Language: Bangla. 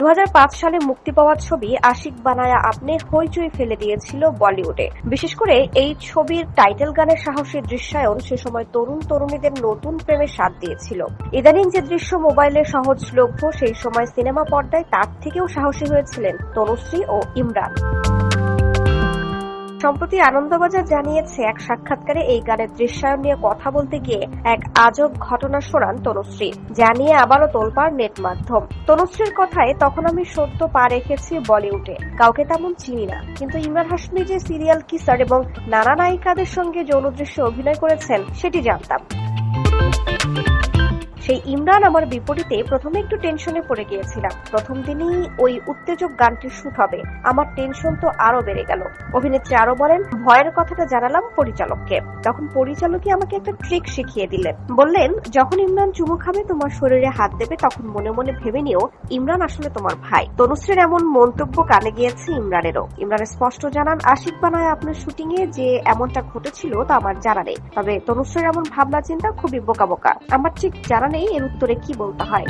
দু হাজার পাঁচ সালে মুক্তি পাওয়া ছবি আশিক বানায়া আপনি হইচই ফেলে দিয়েছিল বলিউডে। বিশেষ করে এই ছবির টাইটেল গানের সাহসী দৃশ্যায়ন সে সময় তরুণ তরুণীদের নতুন প্রেমে সাথ দিয়েছিল। ইদানিং যে দৃশ্য মোবাইলে সহজলভ্য, সেই সময় সিনেমা পর্দায় তার থেকেও সাহসী হয়েছিলেন তনুশ্রী ও ইমরান। সম্প্রতি আনন্দবাজার জানিয়েছে, এক সাক্ষাৎকারে এই গানের দৃশ্যায়ন নিয়ে কথা বলতে গিয়ে এক আজব ঘটনা শোনান তনুশ্রী জানিয়ে আবারও তোলপাড় নেট মাধ্যম। তনুশ্রীর কথায়, তখন আমি সত্য পা রেখেছি বলিউডে, কাউকে তেমন চিনি না। কিন্তু ইমরান হাসমি যে সিরিয়াল কিসার এবং নানা নায়িকাদের সঙ্গে যৌন দৃশ্যে অভিনয় করেছেন, সেটি জানতাম। ইমরান আমার বিপরীতে প্রথমে একটু টেনশনে পড়ে গিয়েছিলাম। প্রথম দিনই ওই উত্তেজক গানটির শুট হবে। আমার টেনশন তো আরও বেড়ে গেল। অভিনেত্রী আরও বলেন, ভয়ের কথাটা জানালাম পরিচালককে। তখন পরিচালকই আমাকে একটা ট্রিক শিখিয়ে দিলেন। বললেন, যখন ইমরান চুমু খাবে, তোমার শরীরে হাত দেবে, তখন মনে মনে ভেবে নিও, ইমরান আসলে তোমার ভাই। তনুশ্রীর এমন মন্তব্য কানে গিয়েছে ইমরানেরও। ইমরান স্পষ্ট জানান, আশিক বানায় আপনার শুটিং এ যে এমনটা ঘটেছিল, তা আমার জানা নেই। তবে তনুশ্রীর এমন ভাবনা চিন্তা খুবই বোকা বোকা আমার ঠিক জানা নেই, এর উত্তরে কি বলতে হয়?